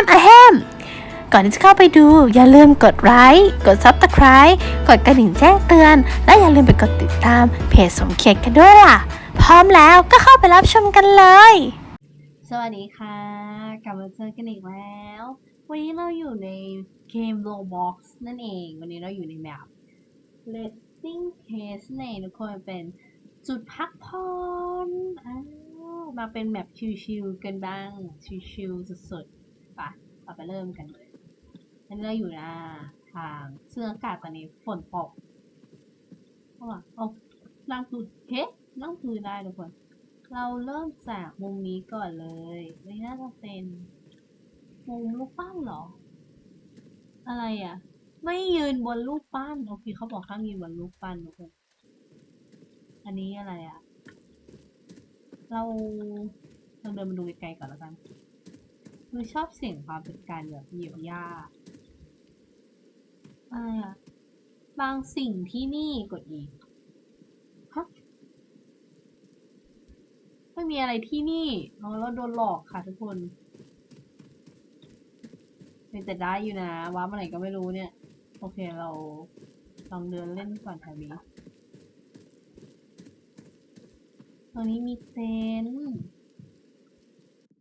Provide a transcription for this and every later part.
มอะแฮมก่อนที่จะเข้าไปดูอย่าลืมกดไลค์กด Subscribe กดกระดิ่งแจ้งเตือน และอย่าลืมไปกดติดตามเพจสมเกียรติกันด้วยล่ะ พร้อมแล้วก็เข้าไปรับชมกันเลย สวัสดีค่ะ กลับมาเจอกันอีกแล้ว วันนี้เราอยู่ในเกม Roblox นั่นเอง วันนี้เราอยู่ในแมป Letting Case นั่นเองทุกคนเป็นจุดพักผ่อนอ้าวมาเป็นแมปชิลๆกันบ้าง ชิลๆสุดๆ เราไปเริ่มกันเลยอันนี้เราอยู่น้าทางเสื้ออากาศตอนนี้ฝนตกเอาล่ะเอางพื้นเฮ้นั่งพื้นได้ทุกคน เราเริ่มจากมุมนี้ก่อนเลยไม่น่าจะเป็นมุมลูกปั้นเหรอ อะไรอะ ไม่ยืนบนลูกปั้นโอเคเขาบอกห้ามยืนบนลูกปั้นทุกคนอันนี้อะไรอะ เราเราเดินมาดูไกลๆก่อนแล้วกัน คือชอบเสียงความเป็นการแบบเหยียบหญ้าอะไรอะบางสิ่งที่นี่กดอีกฮะไม่มีอะไรที่นี่เราเราโดนหลอกค่ะทุกคนเป็นแต่ได้อยู่นะว้ามาไหนก็ไม่รู้เนี่ย โอเคเราลองเดินเล่นก่อนแถวนี้ตรงนี้มีเต็นท์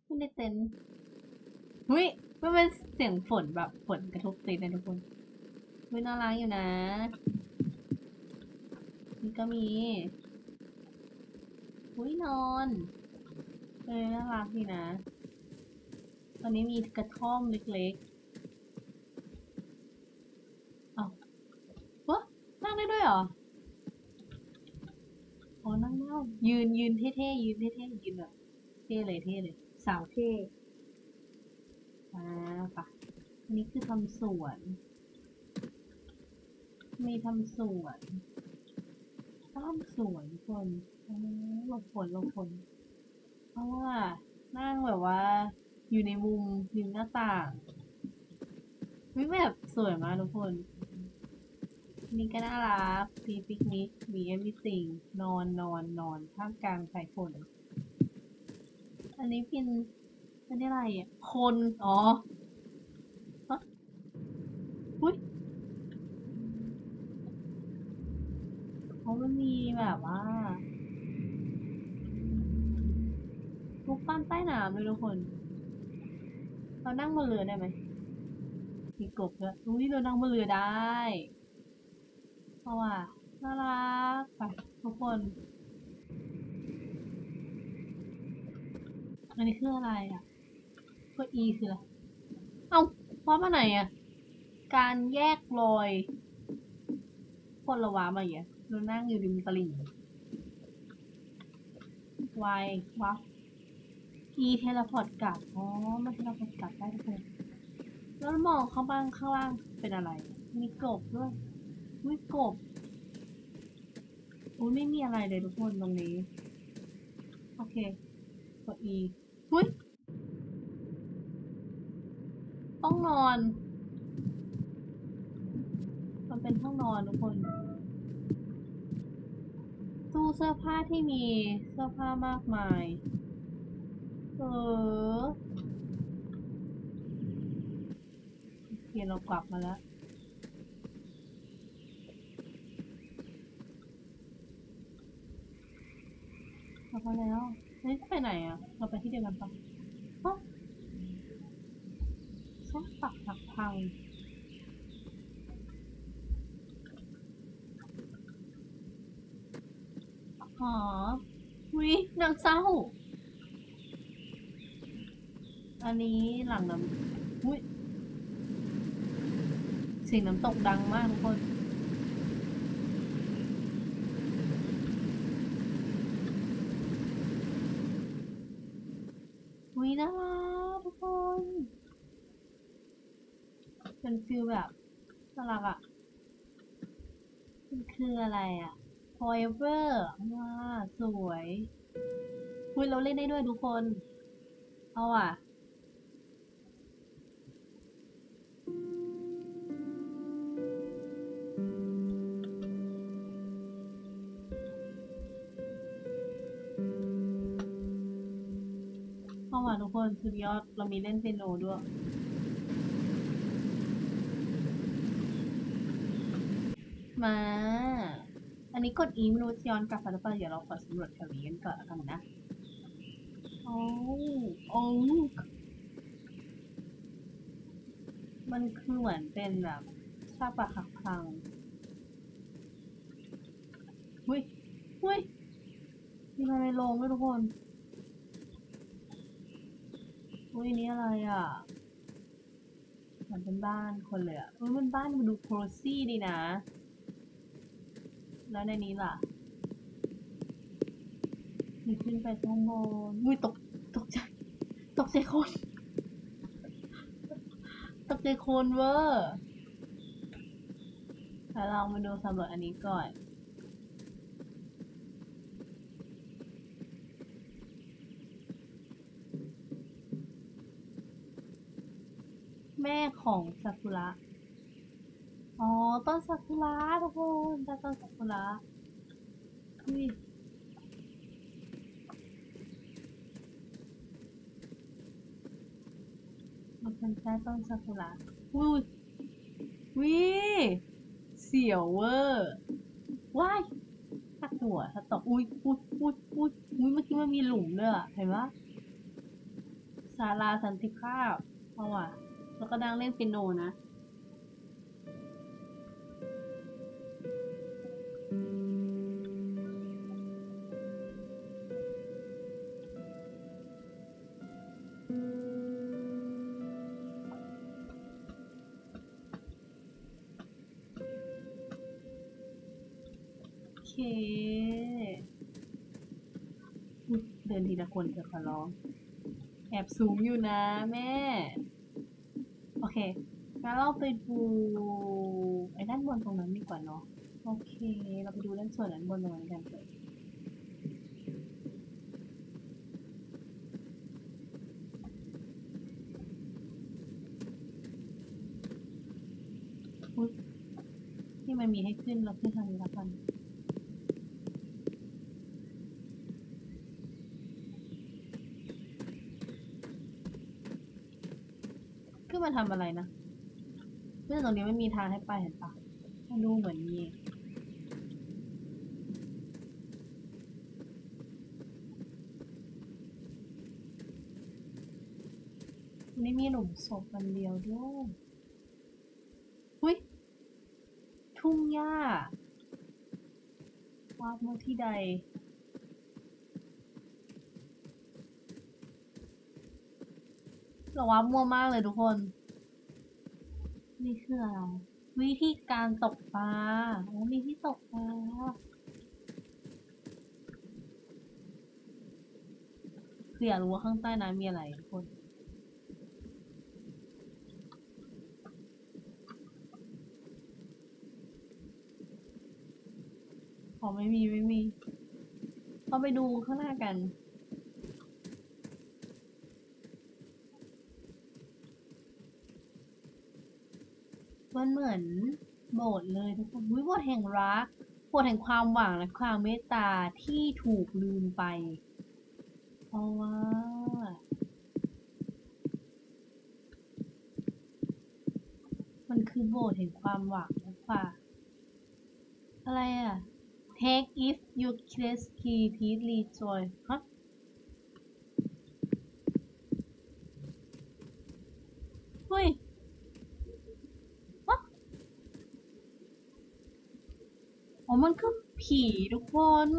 ไม่ได้เต็นท์ หุ้ยมันเป็นเสียงฝนแบบฝนกระทบต็นนะทุกคนหุ้ยน่ารักอยู่นะ นี่ก็มีอุ้ยนอนเออน่ารักดีนะ ตอนนี้มีกระท่อมเล็กๆเอาวะนั่งได้ด้วยเหรออ๋อนั่งได้ยืนยืนเท่ๆยืนเท่ๆยืนแบบเท่เลยเท่เลย สาวเท่ มาปะอันนี้คือทำสวน มีทำสวนทำสวนทุกคนอ๋อหลบฝนหลบฝนเพราะว่านั่งแบบว่า อยู่ในมุมริมหน้าต่างวิแบบสวยมากทุกคน นี่ก็น่ารักมีปิกนิกมี everything นอนนอนนอนท่ามกลางสายฝน อันนี้เป็น อันนี้อะไรอะ คน อ๋อฮะอุ้ยเขามันมีแบบว่าลูกปั้นใต้น้ำเลยทุกคน เรานั่งบนเรือได้ไหมมีกบด้วยอุ้เรานั่งบนเรือได้ เพราะว่าน่ารักไปทุกคนอันนี้คืออะไรอะ กด E คืออะไร เอ้าว่ามาไหนอะการแยกรอยคนละวามาอย่างเงี้ยเรานั่งอยู่ริมตลิ่ง Y วับ E เทเลพอร์ตกลับ อ๋อ มันเทเลพอร์ตกลับได้ทุกคนแล้วมองเข้าบ้างข้างล่างเป็นอะไร มีกบด้วยอุ้ยกบอุ้ยไม่มีอะไรเลยทุกคนตรงนี้ โอเคกด E อุ้ยต้อง นอน มันเป็นห้องนอนทุกคน ตู้เสื้อผ้าที่มีเสื้อผ้ามากมาย เออโอเคเรากลับมาแล้วกลับมาแล้วเฮ้ยจะไปไหนอะ เราไปที่เดียวกันปะ ฮะช่องปักหักพังอ๋อวินางเศร้า อันนี้หลังน้ำอุ้ยเสียงน้ำตกดังมากทุกคนอุ้ยน่ารักทุกคน เป็นฟิลแบบน่ารักอะ่ะมันคืออะไรอะ่ะ forever ว้าสวยคุยเราเล่นได้ด้วยทุกคน เอาอะเอาอะทุกทุกคนสุดยอดเรามีเล่นเปียโนด้วย มา อันนี้กดอีไม่รู้จะย้อนกลับไปหรือเปล่าเดี๋ยวเราขอสำรวจแถวนี้กันก่อนแล้วกันนะ โอ้โอ้มันคือเหมือนเป็นแบบซากปรักหักพังหุ้ยหุ้ยมีอะไรในโรงด้วยทุกคนอุ้ยนี่อะไรอะเหมือนเป็นบ้านคนเลยอะอุ้ยมันบ้านมันดูโครซี่ดีนะ แล้วในนี้ล่ะมีขึ้นไปข้างบนอุ้ยตกตกใจ ตกใจคน ตกใจคนเวอร์แล้วเรามาดูสำรวจอันนี้ก่อนแม่ของซากุระ อ๋อ ต้นซากุระทุกคนได้ต้นซากุระอุ้ยมันเป็นแค่ต้นซากุระอุ้ยวิเสียวเวอร์ว้ายตักหัวถ้าตกอุ้ยอุ้ยอุ้ยอุ้ยอุ้ยเมื่อกี้มันมีหลุมด้วยอะเห็นปะศาลาสันติภาพเอาว่ะแล้วก็ดังเล่นเปียโนนะ คนจะขอร้อง แอบสูงอยู่นะแม่ โอเคงั้นเราไปดูไอ้ด้านบนตรงนั้นดีกว่าเนาะ โอเค เราไปดูด้านส่วนด้านบนตรงนั้นกันเถอะอุ๊ยที่มันมีให้ขึ้นเราขึ้นทางนี้แล้วกัน ขึ้นมาทำอะไรนะเรื่องตรงนี้ไม่มีทางให้ไปเห็นปะมันดูเหมือนมีนี่มีหลุมศพมันเดียวด้วยหุยทุ่งหญ้าวาดเมื่อที่ใด เราว่ามั่วมากเลยทุกคน นี่คืออะไร วิธีการตกปลาโอ้มีที่ตกปลาคืออยากรู้ว่าข้างใต้น้ำมีอะไรทุกคนอ๋อไม่มีไม่มีเราไปดูข้างหน้ากัน มันเหมือนโบสถ์เลยทุกคนวิโบสถ์แห่งรักโบสถ์แห่งความหวังและความเมตตาที่ถูกลืมไปเพราะว่ามันคือโบสถ์แห่งความหวังหรือเปล่าอะไรอะ take if you kiss key peatly joy ฮะ เฮ้ย อ๋อมันคือผีทุกคน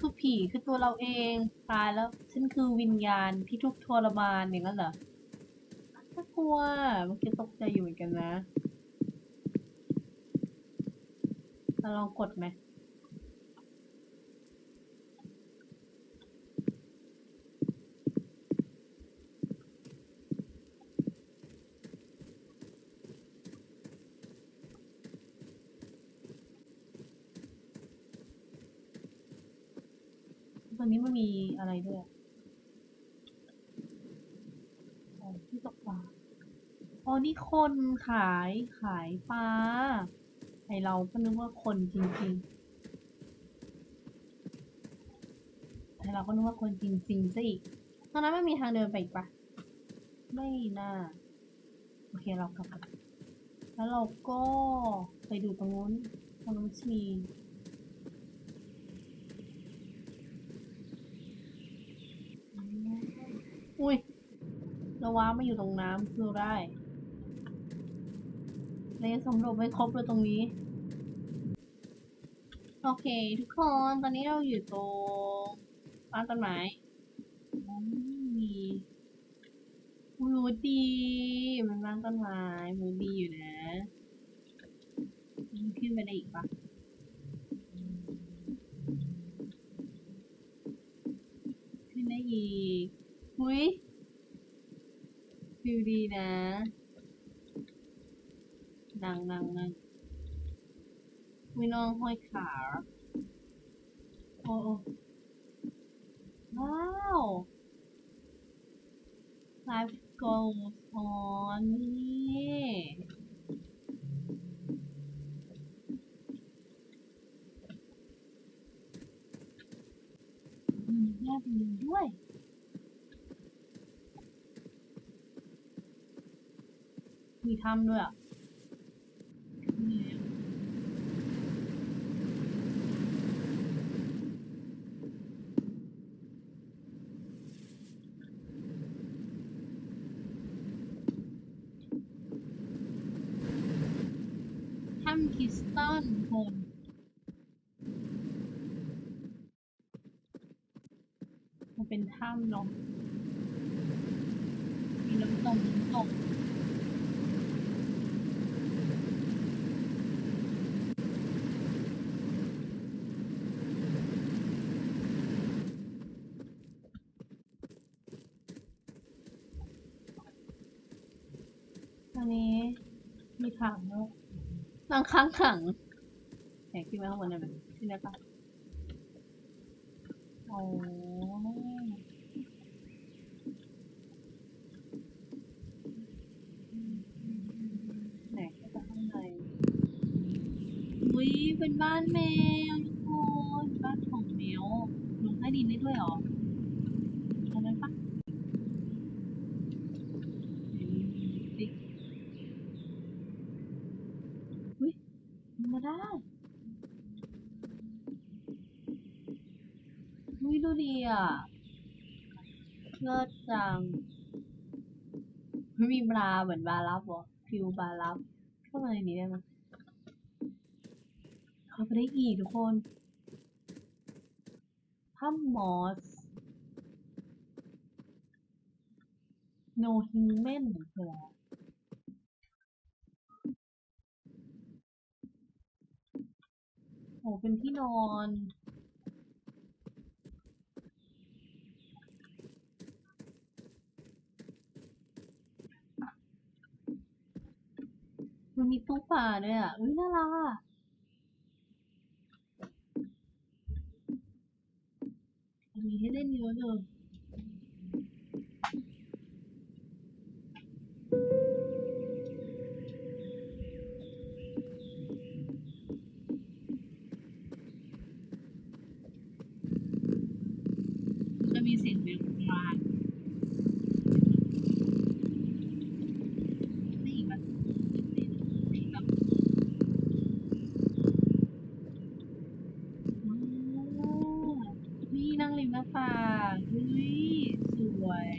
คือผีคือตัวเราเองตายแล้วฉันคือวิญญาณที่ทุกทรมานอย่างนั้นเหรอน่ากลัวเมื่อกี้ตกใจอยู่เหมือนกันนะเราลองกดไหม ตอนนี้มันมีอะไร ด้วยอะอ๋อที่ตกปลาอ๋อนี่คนขายขายปลาไอเราก็นึกว่าคนจริงๆไอเราก็นึกว่าคนจริงๆซะอีกเอนนั้นไมันมีทางเดินไปอีกปะไม่น่าโอเคเรากลับกันแล้วเราก็ไปดูตรงนู้นตรงนู้นจะมี อุ้ยเราว้ามาอยู่ตรงน้ำคือได้เรายังสำรวจไม่ครบเลยตรงนี้ โอเค ทุกคนตอนนี้เราอยู่ตรงบ้านต้นไม้มีมูดดีมันบ้านต้นไม้มูดดีอยู่นะมันขึ้นไปได้อีกปะขึ้นได้อีก หุยฟิลดีนะ ดังดังดังไม่น้องห้อยขา โอ้โอว้าว life goes on นี่มีแยกเป็นด้วย มีถ้ำด้วยอะถ้ำคริสตัลคนมันเป็นถ้ำเนาะมีน้ำตกน้ำตก อันนี้ มีถังด้วยนั่งข้างถังแหนขึ้นไปข้างบนได้ไหมขึ้นได้ปะโอ้แหนขึ้นไปข้างในอุ้ยเป็นบ้านแมวทุกคนบ้านของแมวลงใต้ดินได้ด้วยหรอทำได้ปะเห็นติ๊ก อุ้ยมันมาได้อุ้ยดูดีอะ เลิศจังไม่มีปลาเหมือนบาลับเหรอฟิวบาลับเข้ามาในนี้ได้ไหมเข้าไปได้อีกทุกคนถ้ำมอสโนฮิเมนคืออะไรอโอ้เป็นที่นอน มันมีตู้ปลาด้วยอะอุ้ยน่ารักอะมีให้เล่นเยอะเลยจะมีเสียงแมวคลางนี่อีกแบบนี่แบบว้าวนี่นั่งริมหน้าต่างอุ้ยสวย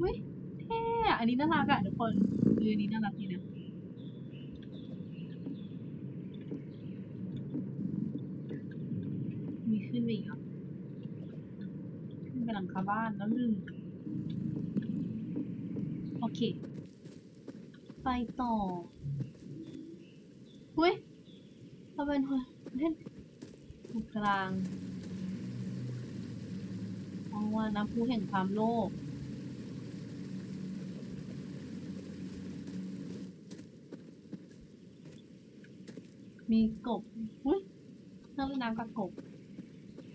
อุ้ยเท่อะอันนี้น่ารักอะทุกคนเอออั นี้น่ารักดีนะมีขึ้นไปอีกขึ้นไปหลังคาบ้านแล้วหนึ่งโอเค ไปต่อเฮ้ยเราเป็นคนเล่นกลางเอาว่าน้ำพุแห่งความโลภ มีกบอุ้ยน้ำเล่นน้ำกับกบ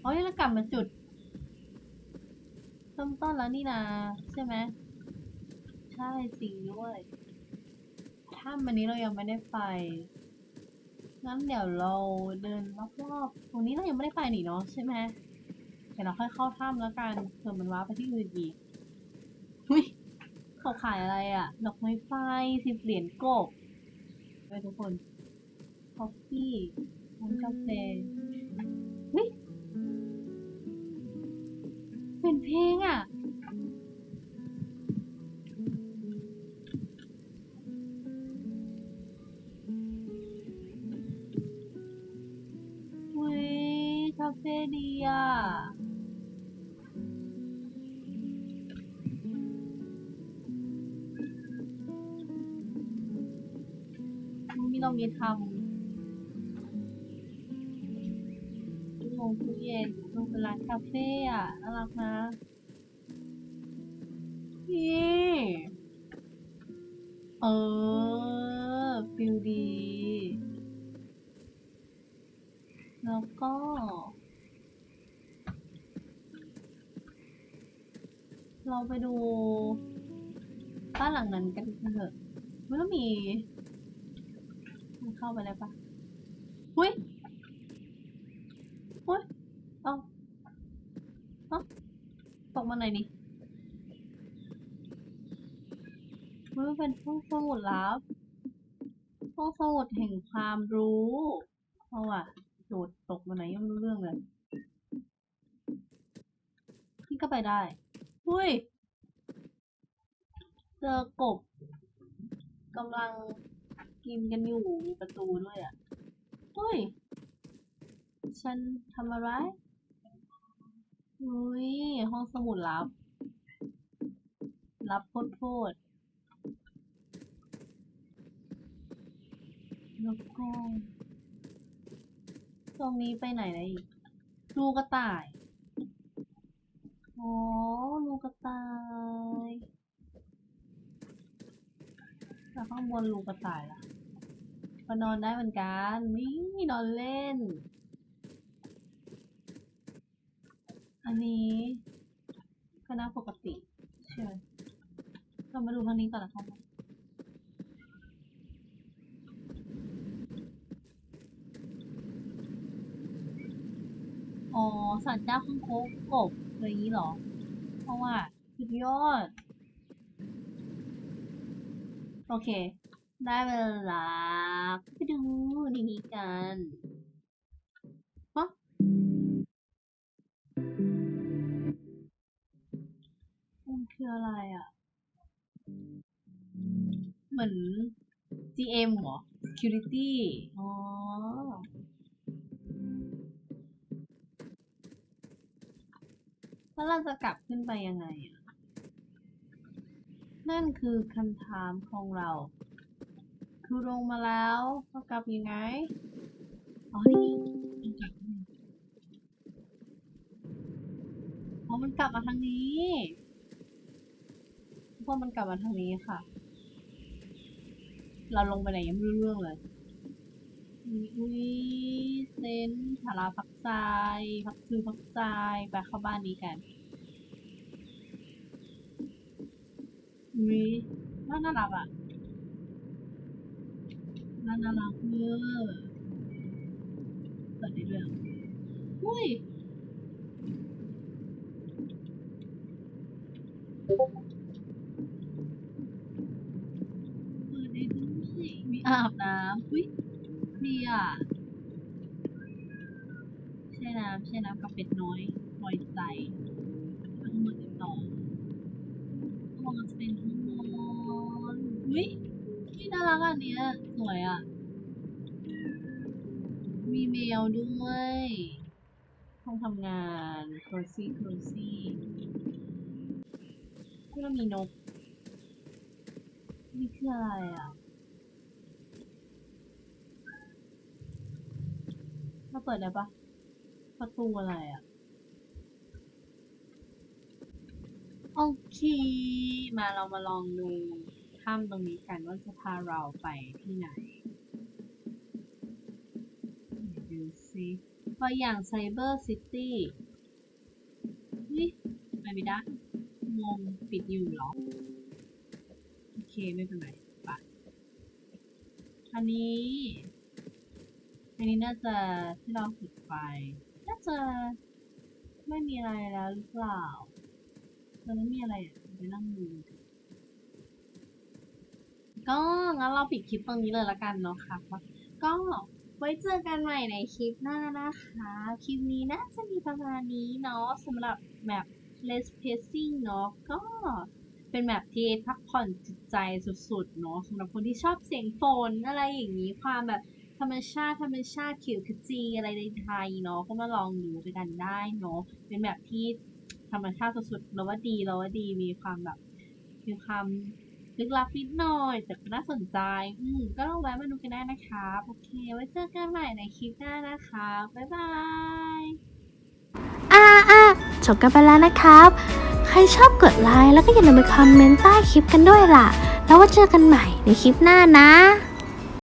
อ๋อนี่เรากลับมาจุดเริ่มต้นแล้วนี่นาใช่ไหมใช่จริงด้วยถ้ำอันนี้เรายังไม่ได้ไปงั้นเดี๋ยวเราเดินรอบๆตรงนี้เรายังไม่ได้ไปนี่เนาะใช่ไหมเดี๋ยวเราค่อยเข้าถ้ำแล้วกันเผื่อมันว้าไปที่อื่นอีกหุ้ยเขาขายอะไรอะดอกไม้ไฟสิบเหรียญกบไปทุกคน อฟฟี่น้ำกาแฟเฮ้ยเป็นเพลงอะอุ้ยคาเฟ่ดีอะนี่เรามีทำ งตู้เย็นลงเป็นร้านคาเฟ่อะน่ารักนะนี่เออฟิลดี แล้วก็เราไปดูบ้านหลังนั้นกันเถอะม่ต้อมี มันเข้าไปได้ปะหุ้ยหุ้ย เอาเอาตก มาไหนอยนี่มันเป็นห้องสมุดลับห้องสมุดแห่งความรู้เอาอะโดดตกมาไหนยังไม่รู้เรื่องเลยนี่ก็ไปได้หุ้ยเจอกบกำลังกินกันอยู่มีประตูด้วยอะเฮ้ย ฉันทำอะไร อุ้ย ห้องสมุดลับ ลับโคตรโคตรแล้วก็ตรงนี้ไปไหนนะอีกลูกกระต่าย อ๋อ ลูกกระต่ายแล้วข้างบนลูกกระต่ายล่ะก็นอนได้เหมือนกัน นี่นอนเล่น อันนี้ก็น่าปกติใช่ไหมเรามาดูทางนี้ก่อนนะครับอ๋อสารเจ้าข้างโคกกบอะไรอย่างนี้หรอ เพราะว่าสุดยอด โอเค ได้เวลาไปดูนนี้กัน มันคืออะไรอะ เหมือน GM เหรอ Security อ๋อ แล้วเราจะกลับขึ้นไปยังไงอะ นั่นคือคำถามของเรา คือลงมาแล้วก็กลับยังไง อ๋อนี่มันกลับยังไง อ๋อมันกลับมาทางนี้เพราะมันกลับมาทางนี้ค่ะ เราลงไปไหนยังไม่รู้เรื่องเลยอุ้ยเซนสาราพักใจพักคือพักใจไปเข้าบ้านนี้กันอุ้ยน่าน่ารักอะน่าน่ารักเวอร์เปิดได้ด้วยอุ้ย เปิดได้ด้วยมีอาบน้ำอุ้ยดีอะแช่น้ำแช่น้ำกับเป็ดน้อยปล่อยใจทั้งหมดติดต่อห้องจะเป็นห้องนอนอุ้ยอุ้ยน่ารักอันเนี้ยสวยอะ มีแมวด้วยห้องทำงานโครซี่โครซี่ แล้วมีนกนี่คืออะไรอะ มาเปิดได้ปะประตูอะไรอะ โอเค มาเรามาลองดูถ้ำตรงนี้กันว่าจะพาเราไปที่ไหนไหนดูสิตัวอย่างไซเบอร์ซิตี้นี่ไปไม่ได้ งงปิดอยู่เหรอ โอเคไม่เป็นไรไปอันนี้อันนี้น่าจะที่เราปิดไฟน่าจะไม่มีอะไรแล้วหรือเปล่าตอนนั้นมีอะไรอะไปนั่งดูก็งั้นเราปิดคลิปตรงนี้เลยละกันเนาะค่ะก็ไว้เจอกันใหม่ในคลิปหน้านะคะ คลิปนี้น่าจะมีประมาณนี้เนาะสำหรับแบบ less pacing เนาะก็เป็นแบบที่พักผ่อนจิตใจสุดๆเนาะสำหรับคนที่ชอบเสียงฝนอะไรอย่างนี้ความแบบธรรมชาติธรรมชาติขียวขจีอะไรในไทยเนาะก็มาลองดูด้วยกันได้เนาะเป็นแบบที่ธรรมชาติสุดๆเราว่าดีเราว่าดีมีความแบบมีความลึกลับนิดหน่อย แต่ก็น่าสนใจ อืมก็ลองแวะมาดูกันได้นะคะโอเค ไว้เจอกันใหม่ในคลิปหน้านะคะ บ๊ายบาย จบกันไปแล้วนะครับ ใครชอบกดไลค์แล้วก็อย่าลืมไปคอมเมนต์ใต้คลิปกันด้วยล่ะ แล้วว่าเจอกันใหม่ในคลิปหน้านะ